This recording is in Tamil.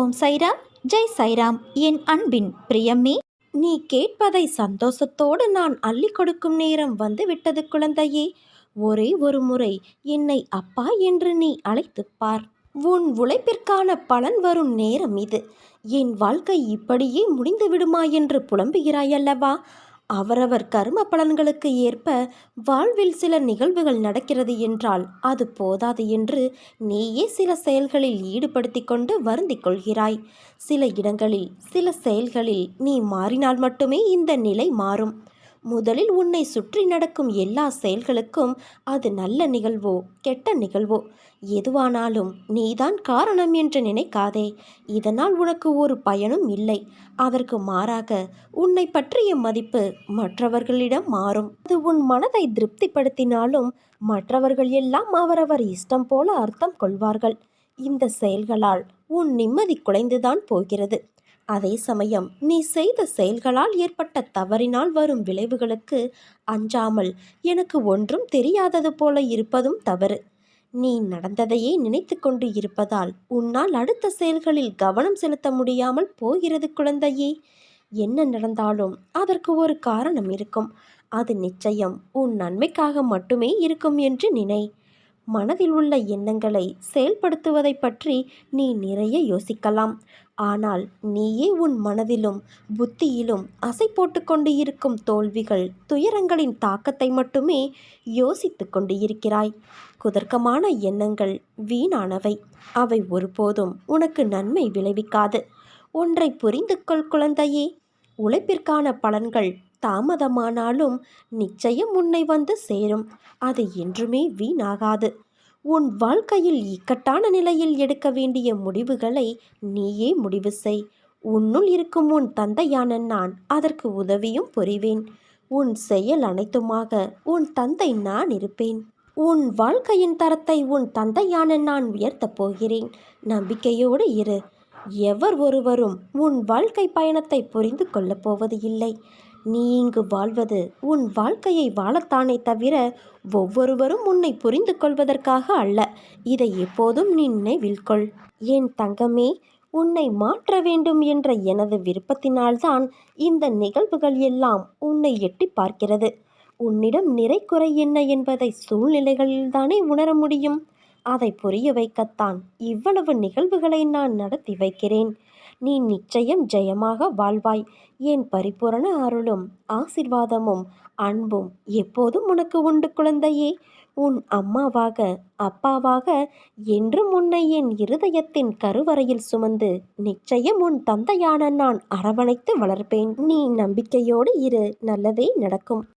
ஓம் சைராம் ஜெய் சைராம். என் அன்பின் பிரியமே நீ கேட்பதை சந்தோஷத்தோடு நான் அள்ளி கொடுக்கும் நேரம் வந்து விட்டது குழந்தையே. ஒரே ஒரு முறை என்னை அப்பா என்று நீ அழைத்துப் பார். உன் உழைப்பிற்கான பலன் வரும் நேரம் இது. என் வாழ்க்கை இப்படியே முடிந்து விடுமா என்று புலம்புகிறாயல்லவா? அவரவர் கர்ம பலன்களுக்கு ஏற்ப வாழ்வில் சில நிகழ்வுகள் நடக்கிறது என்றால் அது போதாது என்று நீயே சில செயல்களில் ஈடுபடுத்தி கொண்டு வருந்திக் கொள்கிறாய். சில இடங்களில் சில செயல்களில் நீ மாறினால் மட்டுமே இந்த நிலை மாறும். முதலில் உன்னை சுற்றி நடக்கும் எல்லா செயல்களுக்கும் அது நல்ல நிகழ்வோ கெட்ட நிகழ்வோ. எதுவானாலும் நீதான் காரணம் என்று நினைக்காதே. இதனால் உனக்கு ஒரு பயனும் இல்லை. அதற்கு மாறாக உன்னை பற்றிய மதிப்பு மற்றவர்களிடம் மாறும். அது உன் மனதை திருப்திப்படுத்தினாலும் மற்றவர்கள் எல்லாம் அவரவர் இஷ்டம் போல அர்த்தம் கொள்வார்கள். இந்த செயல்களால் உன் நிம்மதி குலைந்துதான் போகிறது. அதே சமயம் நீ செய்த செயல்களால் ஏற்பட்ட தவறினால் வரும் விளைவுகளுக்கு அஞ்சாமல் எனக்கு ஒன்றும் தெரியாதது போல இருப்பதும் தவறு. நீ நடந்ததையே நினைத்து கொண்டு இருப்பதால் உன்னால் அடுத்த செயல்களில் கவனம் செலுத்த முடியாமல் போகிறது குழந்தையே. என்ன நடந்தாலும் அதற்கு ஒரு காரணம் இருக்கும். அது நிச்சயம் உன் நன்மைக்காக மட்டுமே இருக்கும் என்று நினை. மனதில் உள்ள எண்ணங்களை செயல்படுத்துவதை பற்றி நீ நிறைய யோசிக்கலாம். ஆனால் நீயே உன் மனதிலும் புத்தியிலும் அசை போட்டு கொண்டு இருக்கும் தோல்விகள் துயரங்களின் தாக்கத்தை மட்டுமே யோசித்து கொண்டு இருக்கிறாய் குதர்க்கமான எண்ணங்கள் வீணானவை. அவை ஒருபோதும் உனக்கு நன்மை விளைவிக்காது. ஒன்றை புரிந்து கொள் குழந்தையே. உழைப்பிற்கான பலன்கள் தாமதமானாலும் நிச்சயம் உன்னை வந்து சேரும். அது என்றுமே வீணாகாது. உன் வாழ்க்கையில் இக்கட்டான நிலையில் எடுக்க வேண்டிய முடிவுகளை நீயே முடிவு செய். உன்னுள் இருக்கும் உன் தந்தையான நான் அதற்கு உதவியும் புரிவேன். உன் செயல் அனைத்துமாக உன் தந்தை நான் இருப்பேன். உன் வாழ்க்கையின் தரத்தை உன் தந்தையான நான் உயர்த்தப் போகிறேன். நம்பிக்கையோடு இரு. எவர் ஒருவரும் உன் வாழ்க்கை பயணத்தை புரிந்து கொள்ளப் போவது இல்லை. நீ இங்கு வாழ்வது உன் வாழ்க்கையை வாழத்தானே தவிர ஒவ்வொருவரும் உன்னை புரிந்து கொள்வதற்காக அல்ல. இதை எப்போதும் நீ நினைவில் கொள். என் தங்கமே உன்னை மாற்ற வேண்டும் என்ற எனது விருப்பத்தினால்தான் இந்த நிகழ்வுகள் எல்லாம் உன்னை எட்டி பார்க்கிறது. உன்னிடம் நிறை குறை என்ன என்பதை சூழ்நிலைகளில்தானே உணர முடியும். அதை புரிய வைக்கத்தான் இவ்வளவு நிகழ்வுகளை நான் நடத்தி வைக்கிறேன். நீ நிச்சயம் ஜெயமாக வாழ்வாய். என் பரிபூரண அருளும் ஆசிர்வாதமும் அன்பும் எப்போதும் உனக்கு உண்டு குழந்தையே. உன் அம்மாவாக அப்பாவாக என்றும் உன்னை என் இருதயத்தின் கருவறையில் சுமந்து நிச்சயம் உன் தந்தையான நான் அரவணைத்து வளர்ப்பேன். நீ நம்பிக்கையோடு இரு நல்லதே நடக்கும்.